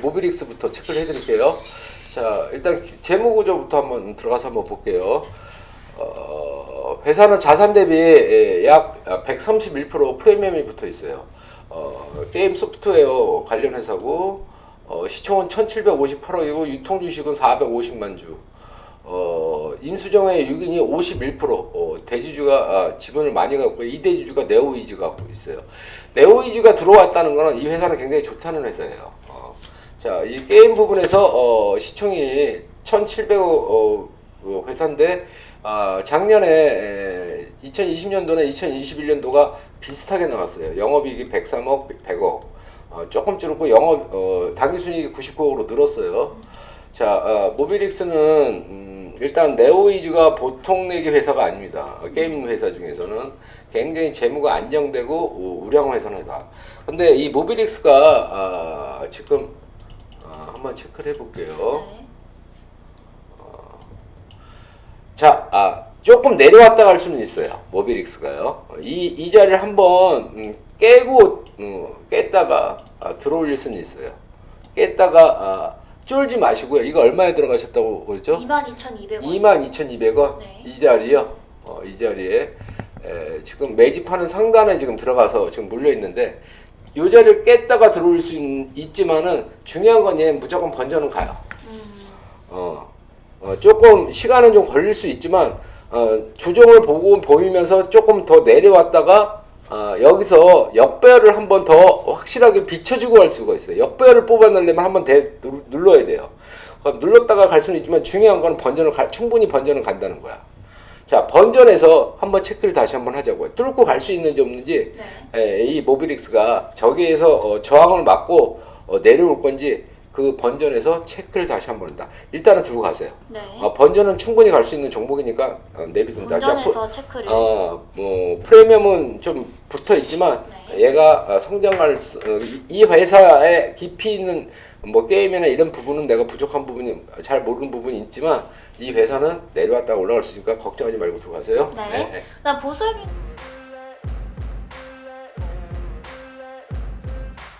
모비릭스부터 체크를 해드릴게요. 자, 일단 재무 구조부터 한번 들어가서 한번 볼게요. 어, 회사는 자산 대비 예, 약131% 프리미엄이 붙어 있어요. 어, 게임 소프트웨어 관련 회사고 어, 시총은 1,758억이고 유통 주식은 450만 주. 어, 임수정의 6인이 51%, 어, 대지주가 아, 지분을 많이 갖고 이 대지주가 네오이즈 갖고 있어요. 네오이즈가 들어왔다는 거는 이 회사는 굉장히 좋다는 회사예요. 어, 자, 이 게임 부분에서 어, 시총이 1,700억 어, 그 회사인데 아, 작년에 에, 2020년도나 2021년도가 비슷하게 나왔어요. 영업이익이 103억, 100억. 어, 조금 줄었고 영업 어, 당기순이익이 99억으로 늘었어요. 자, 어, 모비릭스는 음, 일단 네오이즈가 보통 내기 회사가 아닙니다. 어, 게임 회사 중에서는 굉장히 재무가 안정되고 어, 우량 회사다. 근데 이 모비릭스가 아, 지금 아, 한번 체크를 해볼게요. 네. 자, 아, 조금 내려왔다 갈 수는 있어요. 모비릭스가요. 어, 이, 이 자리를 한번 음, 깨고 어, 깼다가 아, 들어올릴 수는 있어요. 깼다가 아, 쫄지 마시고요. 이거 얼마에 들어가셨다고 그랬죠? 22,200원. 22,200원 네. 이 자리요. 어, 이 자리에 에, 지금 매집하는 상단에 지금 들어가서 지금 물려 있는데 이 자리를 깼다가 들어올 수 있, 있지만은 중요한 건얘 무조건 번져는 가요. 음, 어, 어, 조금 시간은 좀 걸릴 수 있지만 어, 조정을 보고 보이면서 조금 더 내려왔다가 어, 여기서 역배열을 한 번 더 확실하게 비춰주고 갈 수가 있어요. 역배열을 뽑아내려면 한 번 눌러야 돼요. 그럼 눌렀다가 갈 수는 있지만 중요한 거는 번전을 가- 충분히 번전은 간다는 거야. 자 번전에서 한번 체크를 다시 한번 하자고요. 뚫고 갈 수 있는지 없는지 네. 에, 이 모비릭스가 저기에서 어, 저항을 맞고 어, 내려올 건지 그 번전에서 체크를 다시 한번 한다. 일단은 들고 가세요. 네. 어, 번전은 충분히 갈 수 있는 종목이니까 어, 내비둔다. 운전해서 체크를. 어, 뭐 프리미엄은 좀 붙어 있지만 네. 얘가 어, 성장할 수, 어, 이- 이 회사의 깊이 있는 뭐 게임이나 이런 부분은 내가 부족한 부분이 잘 모르는 부분이 있지만 이 회사는 내려왔다가 올라갈 수 있으니까 걱정하지 말고 들어가세요. 네. 그다음 보솔비